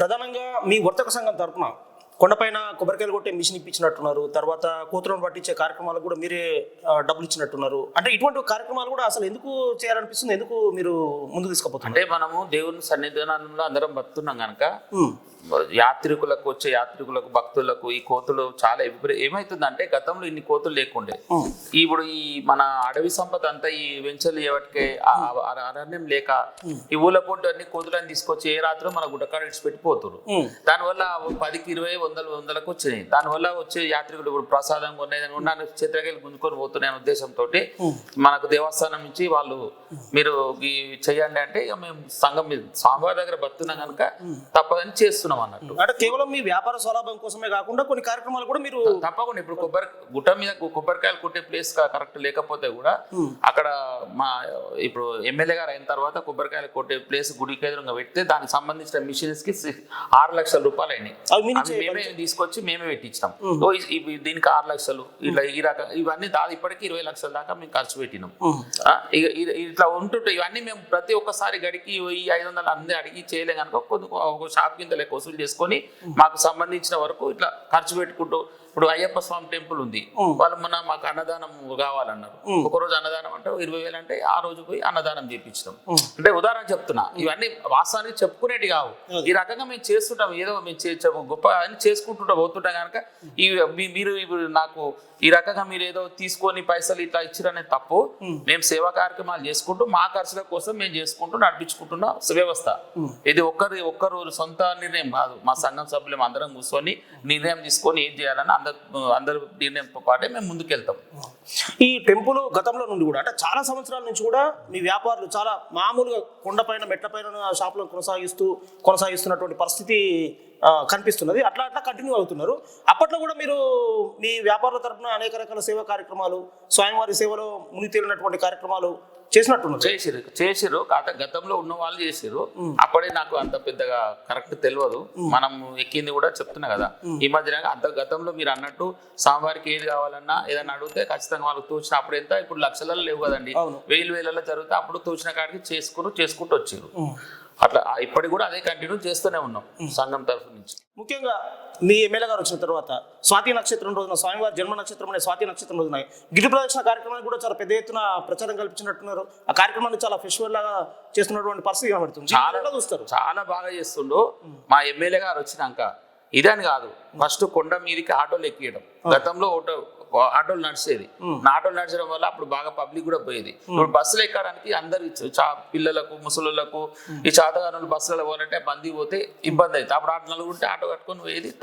ప్రధానంగా మీ వర్తక సంఘం తరఫున కొండపైన కొబ్బరికాయలు కొట్టే మిషన్ ఇప్పించినట్టున్నారు. తర్వాత కూతురును పట్టించే కార్యక్రమాలకు కూడా మీరే డబ్బులు ఇచ్చినట్టున్నారు. అంటే ఇటువంటి కార్యక్రమాలు కూడా అసలు ఎందుకు చేయాలనిపిస్తుంది? ఎందుకు మీరు ముందుకు తీసుకుపోతున్నారు? అంటే మనము దేవుని సన్నిధానంలో అందరం బతున్నాం కనుక యాత్రికులకు వచ్చే యాత్రికులకు భక్తులకు ఈ కోతులు చాలా విపరీ ఏమైతుందంటే గతంలో ఇన్ని కోతులు లేకుండే. ఇప్పుడు ఈ మన అడవి సంపద అంతా ఈ వెంచర్లు ఆ అరణ్యం లేక ఈ ఊళ్ళ పొట్టు అన్ని కోతులని తీసుకొచ్చి ఏ రాత్రి మన గుడ్డకాడ ఇడిచి పెట్టిపోతున్నారు ఉమ్, దానివల్ల పదికి ఇరవై వందల వందలకు వచ్చినాయి. దానివల్ల వచ్చే యాత్రికులు ఇప్పుడు ప్రసాదం కొనేదని ఉన్నాను చిత్రకెళ్ళి గుంజుకొని పోతున్నాయి అనే ఉద్దేశంతో మనకు దేవస్థానం నుంచి వాళ్ళు మీరు ఈ చెయ్యండి అంటే ఇక మేము సంఘం మీద స్వామివారి దగ్గర బతున్నాం కనుక తప్పదని చేస్తున్నాం అన్నట్టు. అంటే కేవలం మీ వ్యాపార స్వలాభం కోసమే కాకుండా కొన్ని కార్యక్రమాలు కూడా మీరు తప్పకుండా ఇప్పుడు కొబ్బరి గుట్ట మీద కొబ్బరికాయలు కొట్టే ప్లేస్ కరెక్ట్ లేకపోతే కూడా అక్కడ మా ఇప్పుడు ఎమ్మెల్యే గారు అయిన తర్వాత కొబ్బరికాయలు కొట్టే ప్లేస్ గుడికి ఎదురుగా పెడితే దానికి సంబంధించిన మిషన్స్కి ఆరు లక్షల రూపాయలు అయినాయి. మేమే తీసుకొచ్చి మేమే పెట్టించాం ఓ ఇ- దీనికి ఆరు లక్షలు ఇట్లా ఈ రకం ఇవన్నీ దాదాపు ఇప్పటికీ ఇరవై లక్షల దాకా మేము ఖర్చు పెట్టినాం. ఆ, ఇక ఇ- ఇట్లా ఉంటుంటే ఇవన్నీ మేము ప్రతి ఒక్కసారి గడికి ఈ ఐదు వందలు అన్ని అడిగి చేయలేం కనుక కొద్ది ఒక షాప్ కింద లెక్క వసూలు చేసుకొని మాకు సంబంధించిన వరకు ఇట్లా ఖర్చు పెట్టుకుంటూ ఇప్పుడు అయ్యప్ప స్వామి టెంపుల్ ఉంది. వాళ్ళు మొన్న మాకు అన్నదానం కావాలన్నారు. ఒక రోజు అన్నదానం అంటే ఇరవై వేలు అంటే ఆ రోజు పోయి అన్నదానం చేపించడం అంటే ఉదాహరణ చెప్తున్నా ఇవన్నీ వాస్తవానికి చెప్పుకునేటి కావు. ఈ రకంగా మేము చేస్తుంటాం ఏదో మేము గొప్ప అని చేసుకుంటుంటా పోతుంటాం కనుక. ఈ మీరు ఇప్పుడు నాకు ఈ రకంగా మీరు ఏదో తీసుకొని పైసలు ఇట్లా ఇచ్చిరనే తప్పు. మేము సేవా కార్యక్రమాలు చేసుకుంటూ మా ఖర్చుల కోసం మేము చేసుకుంటూ నడిపించుకుంటున్న వ్యవస్థ ఇది ఒక్కరి ఒక్కరు సొంత నిర్ణయం కాదు. మా సంఘం సభ్యులు అందరం కూర్చొని నిర్ణయం తీసుకొని ఏం చేయాలని అందరు అందరు నిర్ణయంతో పాటే మేము ముందుకెళ్తాం. ఈ టెంపుల్ గతంలో నుండి కూడా అంటే చాలా సంవత్సరాల నుంచి కూడా మీ వ్యాపారులు చాలా మామూలుగా కొండపైన మెట్లపైన షాపులను కొనసాగిస్తూ కొనసాగిస్తున్నటువంటి పరిస్థితి కనిపిస్తున్నది. అట్లా అట్లా కంటిన్యూ అవుతున్నారు. అప్పట్లో కూడా మీరు మీ వ్యాపారుల తరపున అనేక రకాల సేవా కార్యక్రమాలు స్వయంవారి సేవలో మునిగి తేలినటువంటి కార్యక్రమాలు చేసినట్టున్నారు చేసిరు చేసిరు కాకపోతే గతంలో ఉన్న వాళ్ళు చేసిరు అప్పుడే నాకు అంత పెద్దగా కరెక్ట్ తెలియదు మనం ఎక్కింది కూడా చెప్తున్నా కదా. ఈ మధ్యన అంత గతంలో మీరు అన్నట్టు స్వామివారికి ఏది కావాలన్నా ఏదైనా అడిగితే ఖచ్చితంగా వాళ్ళకి తోచిన అప్పుడు ఎంత? ఇప్పుడు లక్షలలో లేవు కదండి. వేలు వేలలో జరిగితే అప్పుడు తోచిన కాడికి చేసుకుని చేసుకుంటూ వచ్చారు అట్లా ఇప్పటికి కూడా అదే కంటిన్యూ చేస్తూనే ఉన్నాం సంఘం తరఫు నుంచి. ముఖ్యంగా మీ ఎమ్మెల్యే గారు వచ్చిన తర్వాత స్వాతి నక్షత్రం రోజున స్వామివారి జన్మ నక్షత్రం అనే స్వాతి నక్షత్రం రోజున గిరి ప్రదక్షిణ కార్యక్రమానికి కూడా చాలా పెద్ద ఎత్తున ప్రచారం కల్పించినట్టున్నారు. ఆ కార్యక్రమాన్ని చాలా ఫెస్టివల్ లాగా చేస్తున్నటువంటి పరిస్థితి కనబడుతుంది. చాలా చూస్తారు? చాలా బాగా చేస్తుండు. మా ఎమ్మెల్యే గారు వచ్చినాక ఇదని కాదు ఫస్ట్ కొండ మీదకి ఆటోలు ఎక్కియడం. గతంలో ఆటోలు నడిచేది. నా ఆటోలు నడిచడం వల్ల అప్పుడు బాగా పబ్లిక్ కూడా పోయేది. ఇప్పుడు బస్సులు ఎక్కడానికి అందరు చా పిల్లలకు ముసలులకు ఈ చాతగానులు బస్సులలో పోవాలంటే బందీ పోతే ఇబ్బంది అవుతుంది. అప్పుడు ఆటో నలుగురు ఉంటే ఆటో కట్టుకొని పోయేది.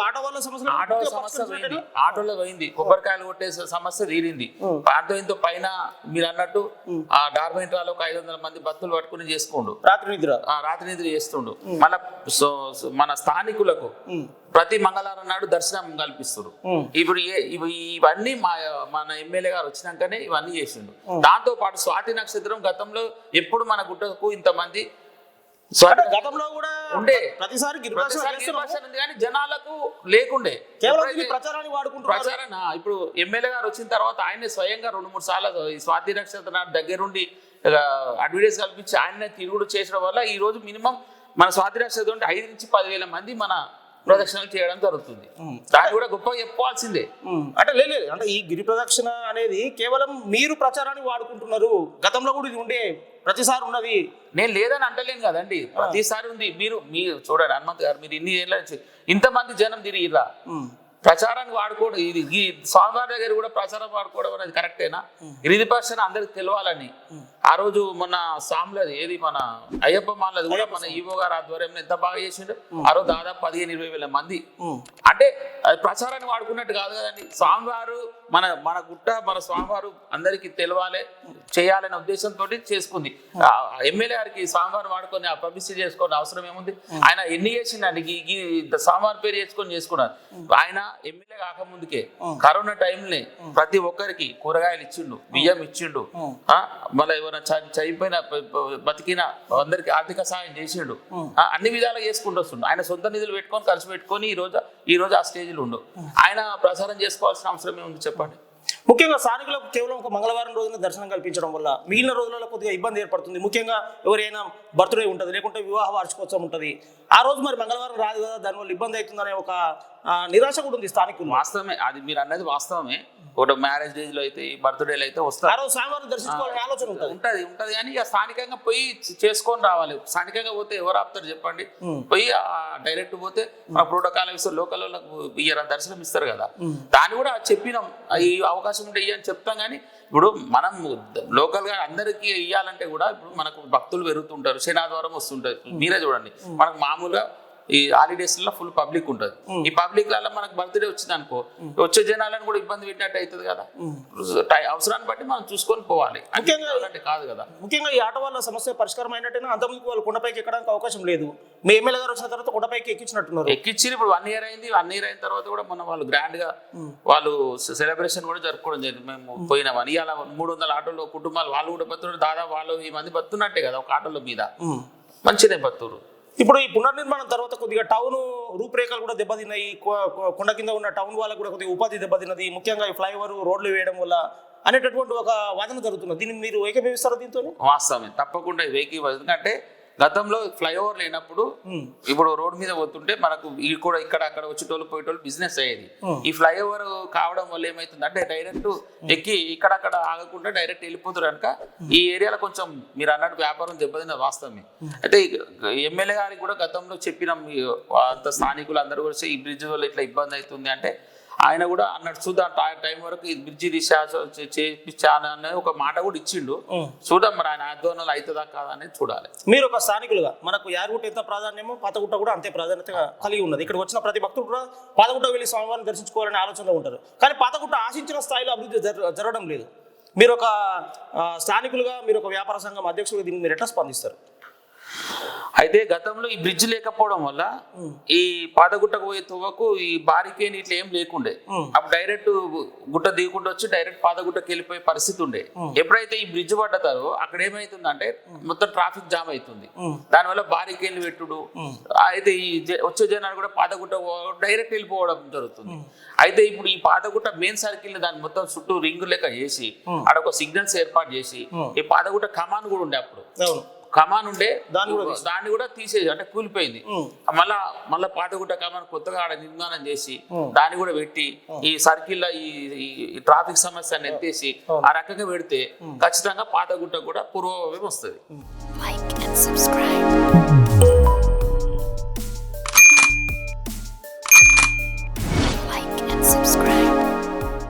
ఆటో వాళ్ళ సమస్యలు ఆటో సమస్య పోయింది? ఆటోలో పోయింది. కొబ్బరికాయలు కొట్టే సమస్య తీరింది. దాంతో ఇంతో పైన మీరు అన్నట్టు ఆ డార్మెంట్రాలో ఒక ఐదు వందల మంది భక్తులు పట్టుకుని చేసుకోండు రాత్రి నిద్ర? ఆ రాత్రి నిద్ర చేస్తుండు. సో మన స్థానికులకు. ప్రతి మంగళవారం నాడు దర్శనం కల్పిస్తారు. ఇప్పుడు ఇవి- ఇవన్నీ మా మన ఎమ్మెల్యే గారు వచ్చినాకనే ఇవన్నీ చేసిండు. దాంతో పాటు స్వాతి నక్షత్రం గతంలో ఎప్పుడు మన గుట్టకు ఇంతమంది గతంలో కూడా ఉండే. ప్రతిసారి కానీ జనాలకు లేకుండే. ప్రచారానికి వాడుకుంటున్నారు? ప్రచారణ ఇప్పుడు ఎమ్మెల్యే గారు వచ్చిన తర్వాత ఆయనే స్వయంగా రెండు మూడు సార్లు ఈ స్వాతి నక్షత్ర నాడు దగ్గరుండి అడ్వర్టైజ్ కల్పించి ఆయనే తిరుగుడు చేసడం వల్ల ఈ రోజు మినిమం మన స్వాతి నక్షత్రం అంటే ఐదు నుంచి పదివేల మంది మన ప్రదక్షిణలు చేయడం జరుగుతుంది. దాన్ని కూడా గొప్పగా చెప్పుకోవాల్సిందే. ఉమ్. అంటే లేదు లేదు. అంటే ఈ గిరి ప్రదక్షిణ అనేది కేవలం మీరు ప్రచారానికి వాడుకుంటున్నారు. గతంలో కూడా ఇది ఉండే ప్రతిసారి ఉన్నది. నేను లేదని అంటలేను కదండి. ప్రతిసారి ఉంది. మీరు మీరు చూడండి హనుమంత్ గారు మీరు ఇన్ని ఏళ్ళ నుంచి ఇంతమంది జనం తిరిగిరా. ప్రచారానికి వాడుకోవడం ఇది ఈ స్వామివారి దగ్గర కూడా ప్రచారం వాడుకోవడం అనేది కరెక్టేనా? గిరిది పర్సన్ అందరికి తెలియాలని ఆ రోజు మొన్న సాములది ఏది మన అయ్యప్ప మాలది కూడా మన ఈవో గారు ఆధ్వర్యంలో ఎంత బాగా చేసిండు? ఆ రోజు దాదాపు పదిహేను ఇరవై వేల మంది. అంటే అది ప్రచారాన్ని వాడుకున్నట్టు కాదు కదండి. స్వామివారు మన మన గుట్ట మన స్వామివారు అందరికీ తెలవాలి చేయాలనే ఉద్దేశంతో చేసుకుంది. ఎమ్మెల్యే గారికి స్వామివారు వాడుకొని ఆ పబ్లిసిటీ చేసుకోని అవసరం ఏముంది? ఆయన ఎన్ని చేసిండండి ఈ స్వామివారి పేరు చేసుకొని చేసుకున్నారు. ఆయన ఎమ్మెల్యే కాకముందుకే కరోనా టైంలో ప్రతి ఒక్కరికి కూరగాయలు ఇచ్చిండు బియ్యం ఇచ్చిండు. ఆ, మళ్ళీ చనిపోయిన బతికిన అందరికి ఆర్థిక సహాయం చేసిండు. అన్ని విధాలుగా చేసుకుంటూ వస్తుండు. ఆయన సొంత నిధులు పెట్టుకొని ఖర్చు పెట్టుకొని ఈ రోజు ఈ రోజు ఆ స్టేజ్లో ఉండు. ఆయన ప్రసారం చేసుకోవాల్సిన అవసరం ఏముంది చెప్పండి? ముఖ్యంగా స్థానికులకు కేవలం ఒక మంగళవారం రోజున దర్శనం కల్పించడం వల్ల మిగిలిన రోజులలో కొద్దిగా ఇబ్బంది ఏర్పడుతుంది. ముఖ్యంగా ఎవరైనా బర్త్డే ఉంటుంది లేకుంటే వివాహ వార్షికోత్సవం ఉంటుంది. ఆ రోజు మరి మంగళవారం రాదు కదా దానివల్ల ఇబ్బంది అవుతుందనే ఒక నిరాశ కూడా ఉంది స్థానికులు. వాస్తవమే అది మీరు అన్నది వాస్తవమే. ఒకటి మ్యారేజ్ డేస్లో అయితే బర్త్డేలు అయితే వస్తారు. స్వామివారిని దర్శించుకోవాలనే ఆలోచన ఉంటుంది. ఉంటది ఉంటది. కానీ ఇక స్థానికంగా పోయి చేసుకొని రావాలి. స్థానికంగా పోతే ఎవరు ఆపుతారు చెప్పండి? పోయి డైరెక్ట్ పోతే మన ప్రోటోకాల్ ఇస్తారు లోకల్ వాళ్ళకు ఇయ్యరా? దర్శనం ఇస్తారు కదా. దాన్ని కూడా చెప్పినాం. ఈ అవకాశం ఉంటే ఇయ్యని చెప్తాం కానీ ఇప్పుడు మనం లోకల్గా అందరికీ ఇయ్యాలంటే కూడా ఇప్పుడు మనకు భక్తులు పెరుగుతుంటారు శనాద్వారం వస్తుంటారు మీరే చూడండి. మనకు మామూలుగా ఈ హాలిడేస్లో ఫుల్ పబ్లిక్ ఉంటుంది. ఈ పబ్లిక్లలో మనకు బర్త్డే వచ్చింది అనుకో వచ్చే జనాలను కూడా ఇబ్బంది పెట్టినట్టు అవుతుంది కదా. అవసరాన్ని బట్టి మనం చూసుకొని పోవాలి. అంటే కాదు కదా. ముఖ్యంగా ఈ ఆటో వాళ్ళ సమస్య పరిష్కారం అయినట్టేనా అంతమందికి వాళ్ళు కొండపైకి ఎక్కడానికి అవకాశం లేదు. మీ ఎమ్మెల్యే గారు వచ్చిన తర్వాత కొండపైకి ఎక్కించినట్టున్నారు. ఎక్కిచ్చి ఇప్పుడు వన్ ఇయర్ అయింది వన్ ఇయర్ అయిన తర్వాత కూడా మన వాళ్ళు గ్రాండ్గా వాళ్ళు సెలబ్రేషన్ కూడా జరుపుకోవడం జరిగింది. మేము పోయినామని ఇవాళ మూడు వందల ఆటోలో కుటుంబాలు వాళ్ళు కూడా బతున్నారు దాదాపు వాళ్ళు ఈ మంది బతున్నట్టే కదా ఒక ఆటోల మీద. మంచిదే బతురు ఇప్పుడు ఈ పునర్నిర్మాణం తర్వాత కొద్దిగా టౌన్ రూపురేఖలు కూడా దెబ్బతిన్నాయి. కొ- కొండ కింద ఉన్న టౌన్ వాళ్ళకు కూడా కొద్దిగా ఉపాధి దెబ్బతిన్నది. ముఖ్యంగా ఈ ఫ్లైఓవర్ రోడ్లు వేయడం వల్ల అనేటటువంటి ఒక వాదన జరుగుతున్నది. దీన్ని మీరు ఏకీభవిస్తారా దీంతో వాస్తవమే. తప్పకుండా ఏకీభవిస్తుంది ఎందుకంటే గతంలో ఫ్లైఓవర్ లేనప్పుడు ఇప్పుడు రోడ్ మీద పోతుంటే మనకు కూడా ఇక్కడ అక్కడ వచ్చేటోళ్ళు పోయేటోళ్ళు బిజినెస్ అయ్యేది. ఈ ఫ్లైఓవర్ కావడం వల్ల ఏమైతుంది అంటే డైరెక్ట్ ఎక్కి ఇక్కడక్కడ ఆగకుండా డైరెక్ట్ వెళ్ళిపోతారు కనుక ఈ ఏరియాలో కొంచెం మీరు అన్నట్టు వ్యాపారం దెబ్బతిన్న వాస్తవమే. అయితే ఎమ్మెల్యే గారికి కూడా గతంలో చెప్పినాం అంత స్థానికులు అందరూ కూడా ఈ బ్రిడ్జ్ వల్ల ఇట్లా ఇబ్బంది అవుతుంది అంటే ఆయన కూడా అన్నట్టు చూద్దాం టై- టైం వరకు బ్రిడ్జి తీసా చేపించాను అనే ఒక మాట కూడా ఇచ్చిండు. చూద్దాం మరి ఆయన ఆందోళనలు అవుతుందా కాదా అనేది చూడాలి. మీరు ఒక స్థానికులుగా మనకు యారుగుట్ట ఎంత ప్రాధాన్యమో పాతగుట్ట కూడా అంతే ప్రాధాన్యత కలిగి ఉన్నది. ఇక్కడ వచ్చిన ప్రతి భక్తుడు కూడా పాతగుట్ట వెళ్ళి స్వామివారిని దర్శించుకోవాలనే ఆలోచనలో ఉంటారు. కానీ పాతగుట్ట ఆశించిన స్థాయిలో అభివృద్ధి జర- జరగడం లేదు. మీరు ఒక స్థానికులుగా మీరు ఒక వ్యాపార సంఘం అధ్యక్షులుగా దీన్ని మీరు ఎట్లా స్పందిస్తారు? అయితే గతంలో ఈ బ్రిడ్జ్ లేకపోవడం వల్ల ఈ పాతగుట్టకు పోయే తువ్వకు ఈ బారికేని ఇట్లా ఏం లేకుండే. అప్పుడు డైరెక్ట్ గుట్ట దిగకుండా వచ్చి డైరెక్ట్ పాతగుట్టకి వెళ్ళిపోయే పరిస్థితి ఉండే. ఎప్పుడైతే ఈ బ్రిడ్జ్ పడ్డతారో అక్కడ ఏమైతుందంటే మొత్తం ట్రాఫిక్ జామ్ అవుతుంది. దానివల్ల బారికేన్లు పెట్టుడు. అయితే ఈ వచ్చే జనాలు కూడా పాతగుట్ట డైరెక్ట్ వెళ్ళిపోవడం జరుగుతుంది. అయితే ఇప్పుడు ఈ పాతగుట్ట మెయిన్ సర్కిల్ దాన్ని మొత్తం చుట్టూ రింగు లెక్క చేసి ఆడ ఒక సిగ్నల్స్ ఏర్పాటు చేసి ఈ పాతగుట్ట కమాన్ కూడా ఉండే అప్పుడు. కమాన్ ఉండే దాన్ని కూడా దాన్ని కూడా తీసేది అంటే కూలిపోయింది. మళ్ళా మళ్ళా పాతగుట్ట కమాన్ కొత్తగా ఆడ నిర్మాణం చేసి దాన్ని కూడా పెట్టి ఈ సర్కిల్లో ఈ ట్రాఫిక్ సమస్యను ఎత్తేసి ఆ రకంగా పెడితే ఖచ్చితంగా పాతగుట్ట కూడా పూర్వవైపు వస్తుంది. Like and subscribe.